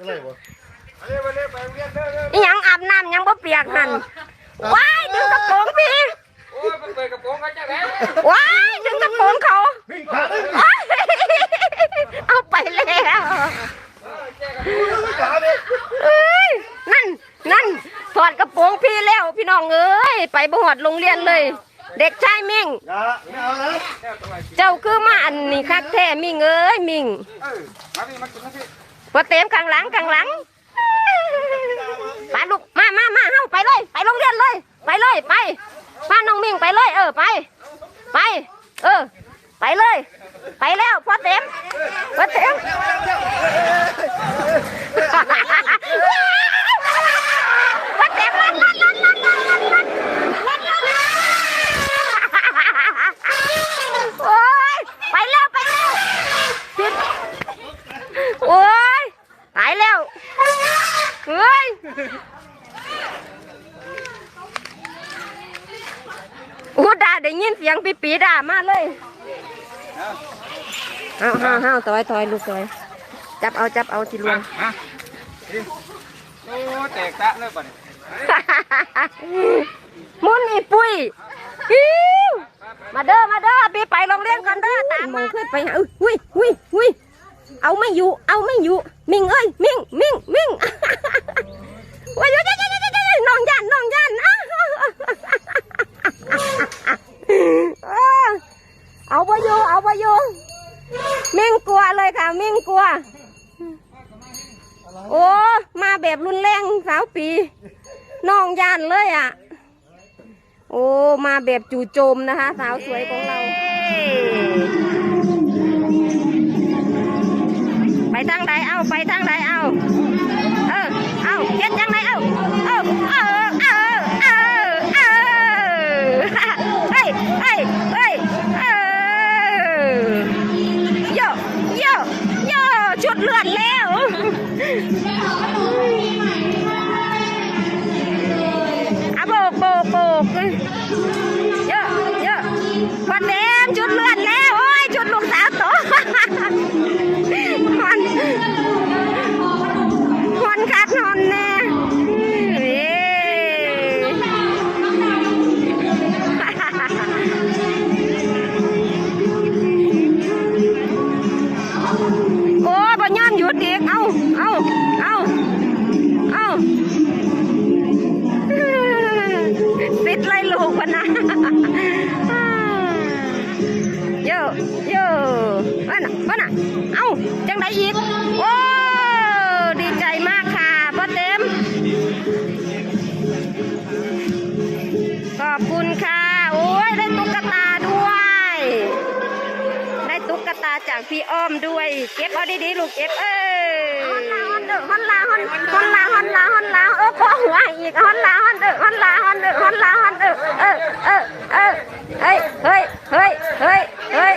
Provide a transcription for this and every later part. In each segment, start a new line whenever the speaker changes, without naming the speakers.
อะไรบ่
อีหยังอาบน้ำยังบ่เปียกนั่นว้ายดึงกระโปรงพี่
โอ้ยเปิดกระโปรงกันจังไง
ว้ายดึงกระโปรงเขา
เอา
ไปแล้วนั่นนั่นถอดกระโปรงพี่แล้วพี่น้องเอ้ยไปบหอดโรงเรียนเลย เด็กชายมิ่ง
เจ้า
คือมาอันนี้คักแท้มิ่งเอ้ยมิ่ง
เออมา พ่
อเต็มข้างหลังข้างหลังไปลูกมามามาเฮาไปเลย ไปโรงเรียนเลย ไปเลยไปมาน้องมิ่งไปเลย เออไป ไป เออ ไปเลย ไปแล้วพอเต็มพอเต็ม อู้ด่าได้ยินเสียงปีปีด่ามาเลยเอาห้าวห้าวถอยถอยลูกถอยจับเอาจับเอาทีลว
มางมาพี่โอ้แตกตะเลยบัดนี้
มุนอีปุ้ยอิ๊วมาเด้อมาเด้อพี่ไปโรงเรียนก่อนเด้อตามมองขึ้นไปหาอุ้ยอุ้ยอุ้ยเอาไม่อยู่เอาไม่อยู่มิงเอ้ยมิงมิงมิง ว้ายายายายายน้องยันน้องยันอ้าวเอาไปอยู่เอาไปอยู่มิ่งกลัวเลยค่ะ มิ่งกลัว โอ้มาแบบรุนแรงสาวปีน้องย่านเลยอะ โอ้มาแบบจู่โจมนะคะ สาวสวยของเรา เยอะเยอะวันเด จากพี่อ้อมด้วย เก็บเอาดีๆลูกเก็บเออฮอนลาฮอนเดอฮอนลาฮอนฮอนลาฮอนลาฮอนลาเออพอหัวอีกฮอนลาฮอนเดอฮอนลาฮอนเดอฮอนลาฮอนเดอเออเออเออเฮ้ยเฮ้ยเฮ้ยเฮ้ยเฮ้ย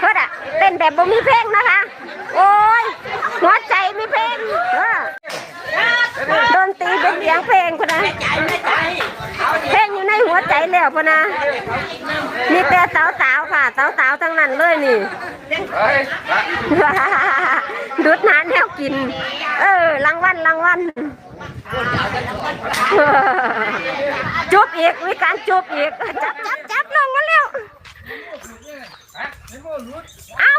เฮ้ยอะเต้นแบบบ่มีเพลงนะคะ โอ้ยหัวใจมีเพลงเออดนตรีเป็นเสียงเพลงพะนะเพล ในหัวใจแล้วพะนะมีแต่สาวๆค่ะสาวๆทั้งนั้นเลยนี่
เฮ้ยมา
ดุดหาแนวกิน เออรางวัลรางวัลจุบอีกมีการจุบอีกจับจับจับลงมาเร็วเอ้า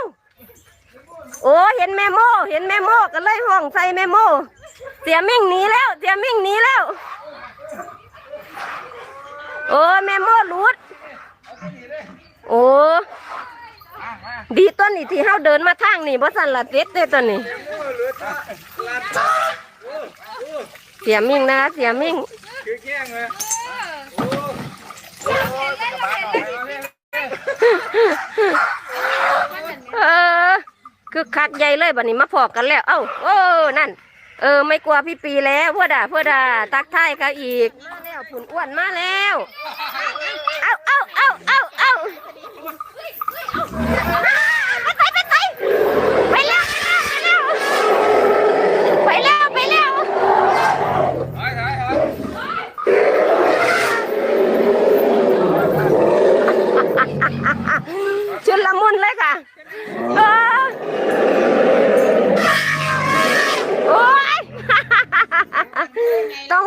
โอ้เห็นแม่โมเห็นแม่โมก็เลยห้องใส่แม่โมเสียมิ่งหนีแล้วเสียมิ่งหนีแล้ว โอ้แม่โมหลุดโอ้ดีต้นนี่ที่เฮาเดินมาทางนี่บ่สั่นละเต็ดเด้ต้นนี่เสียมิ่งนะเสียมิ่ง
คือแก้งเลย
เออคือคักใหญ่เลยบัดนี้มาพอกันแล้ว เอ้าโอ้นั่น เออ ไม่กลัวพี่ปีแล้วเพื่อด่าเพื่อด่าตักท้ายเขาอีก มาแล้วผุนอ้วนมาแล้ว เอาเอาเอาเอาเอาไปไปไปไปแล้วไปแล้วไปแล้ว
ถอยถอยถอย
ชุนละมุนเลยค่ะเออ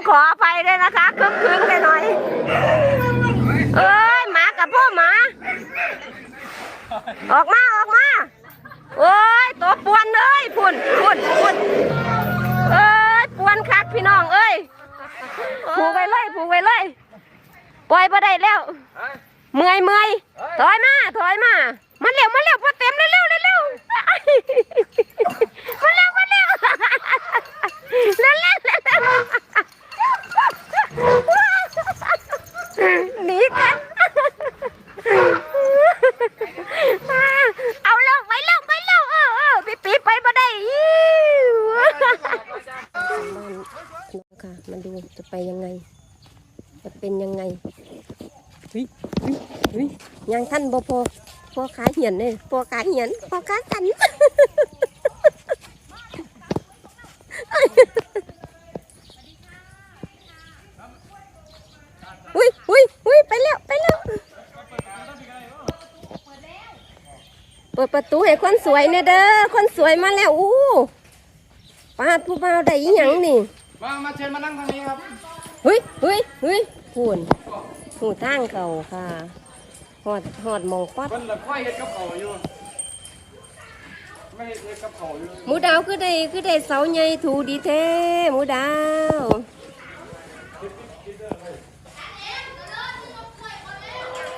ขออภัยด้วยนะคะคึกคืนไปหน่อย เอ้ยหมากับพ่อหมา ออกมาออกมาโอ้ยตัวปวนเลยพุ่นพุ่นพุ่นเอ้ยปวนคักพี่น้องเอ้ยผูกไว้เลยผูกไว้เลยปล่อยบ่ได้แล้ว
เฮ้ย
เมื่อยเมื่อยถอยมาถอยมามาเร็วมาเร็วพอเต็มเร็วเร็วเร็วเร็วมาเร็วมาเร็ว หนีกัน เอาเร็วไปเร็วไปเร็วเออเออปีปีไปบ่ได้อิ๊วค่ะมาดูจะไปยังไง จะเป็นยังไงเฮ้ยเฮ้ยเฮ้ยยังท่านบ่พอพอขาเหียนเนี่ยพอขาเหียนพอขาสัน อุ้ยอุ้ยอุ้ยไปแล้วไปแล้วเปิดประตูให้คนสวยเนี่ยเด้อ คนสวยมาแล้วอู้ปาดผู้บ่าวได้อีหยังนี่
มามาเชิญมานั่งทางนี้ครับ
เฮ้ยเฮ้ยเฮ้ยพูนหูทางเขาค่ะหอดหอดหมองปัด
คนละค่อยเฮ็ดกับเขาวอยู่ ไม่เฮ็ดเฮ็ดกับเขาวอยู่
หมูดาวคือได้คือได้เสาใหญ่ถูดีแท้หมูดาว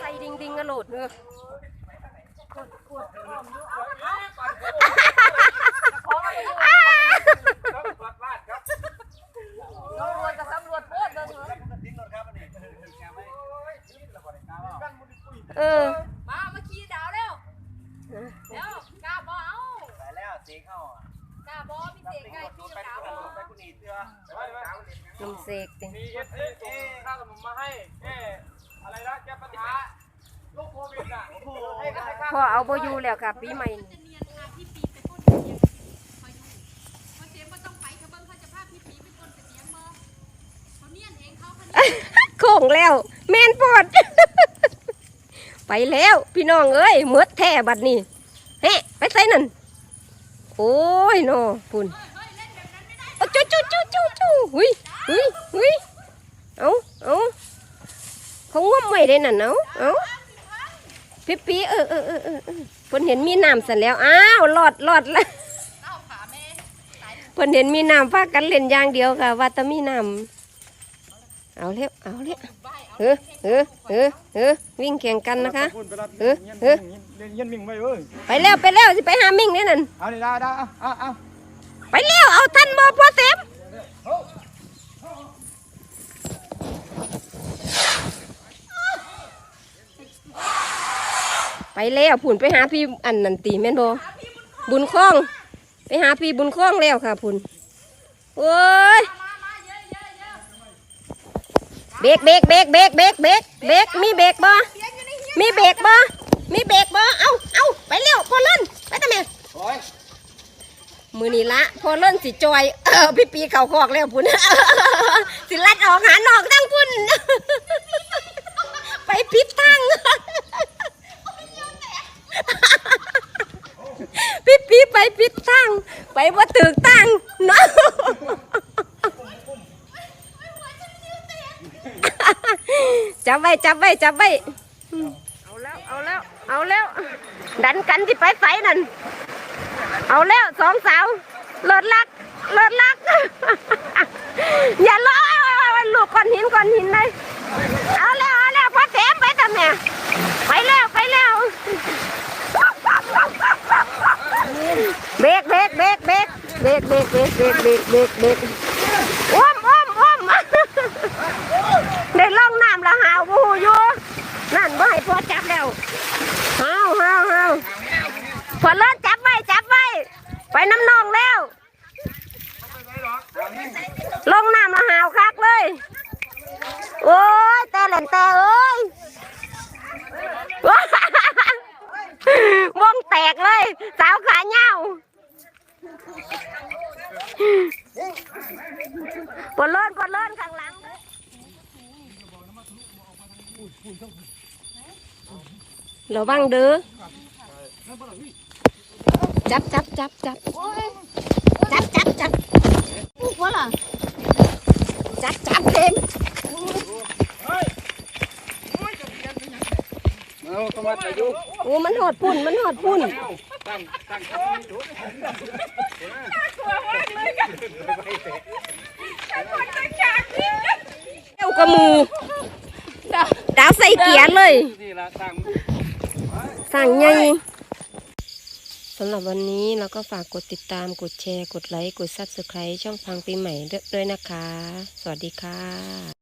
ใส่ดิงดิงกระโหลดเนอะ เออ
มามาขี่ดาวเร็วเร็วกล้าบอเอา
ไปแล้วสีเข้าก
ล้าบอพี่เสกไงขี่ดาวบอ
ไปกูหนีเตือ
ไปไป
ลุงเสกติ
มีเอสเอสข้าวขนมมาให้แก้อะไรนะแก้ปัญหา
พอเอาโบอยูแล้วค่ะปีใหม่นี่โค้งแล้ว แม่นปวด ไปแล้ว พี่น้องเอ้ยเมือดแท่บัดนี้เฮ้ไปใส่นั่น โอ้ยนอพุ่นจู้จู้จู้จู้จู้หุยหุยหุยเอาเอาเขาง้มไม่ได้นั่นเอาเอา พี่ปีเออเออเออเออเออเพิ่นเห็นมีน้ำสันแล้ว อ้าวหลอดหลอดละ
เล่าขาแม่
เพิ่นเห็นมีน้ำพากันเล่นอย่างเดียวค่ะว่าแต่มีน้ำเอาเร็วเอาเร็วเออเออเออเออวิ่งแข่งกันนะคะ
พูดไปแล้ว
เออเออ
เล่นเย็นมิ่งไปเอ้ย
ไปแล้วไปแล้วสิไปหามิ่งนี่นั่น
เอานี่ได้ได้เอาเอาเอา
ไปแล้วเอาท่านมอพอเต็ม ไปแล้วผุนไปหาพี่อันนันตีแม่นบบุญคล้อง ไปหาพี่บุญคล้องแล้วค่ะผุนโอ้ยเบรกเบรกเบรกเบรกเบรกเบรกเบรกมีเบรกบ่มีเบรกบ่มีเบรกบ่เอาเอาไปเร็วพอเล่นไปทำไม
โอ้ย
มือนี้ละพอเล่นสิจอยเออพี่ปีเข่าคอกแล้วพุ่นสิลัดออกหานอกทั้งพุ่น ไปพิษตั้ง พี่ปีไปพิษตั้ง ไปว่าตึกตั้งเนาะจับไว้จับไว้จับไว้เอาแล้วเอาแล้วเอาแล้ว ดันกันที่ไปไฟนั่นเอาแล้วสองสาวเลิศลักเลิศลัก อย่าล้อลูกก้อนหินก้อนหินเลยเอาแล้วเอาแล้วพ่อแถมไปทำแม่ไปแล้วไปแล้ว เบรกเบรกเบรกเบรกเบรกเบรกเบรกเบรกเบรกเบรกเบรกอ้อมอ้อมอ้อมได้ล่องน้ำละหาวบูอยู่นั่นบ่ให้พ่อจับแล้วหาวหาวหาวพอเลิศจับไว้จับไว้ไปน้ำนองแล้ว ลงน้ำมาหาวคักเลย โอ้ยแต่เล่นแต่เอ้ย วงแตกเลย สาวขาเงาปวดเลิศปวดเลิศข้างหลัง ระวังเด้อ จับจับจับจับจับจับจับ
ปุ๊บวะล่ะ
จัดจัดเต็ม
เอาเข้ามาแต่ยุ
โอ้มันหอดปุ่น มันหอดปุ่น
ตั้งตั้ง
เอ้วกระมูดาวใส่เกียร์เลย
นี่ละตั้ง
สั่งไงสำหรับวันนี้เราก็ฝากกดติดตามกดแชร์ กดไลค์ กดซับสไครต์ช่องพังปีใหม่ด้วยนะคะ สวัสดีค่ะ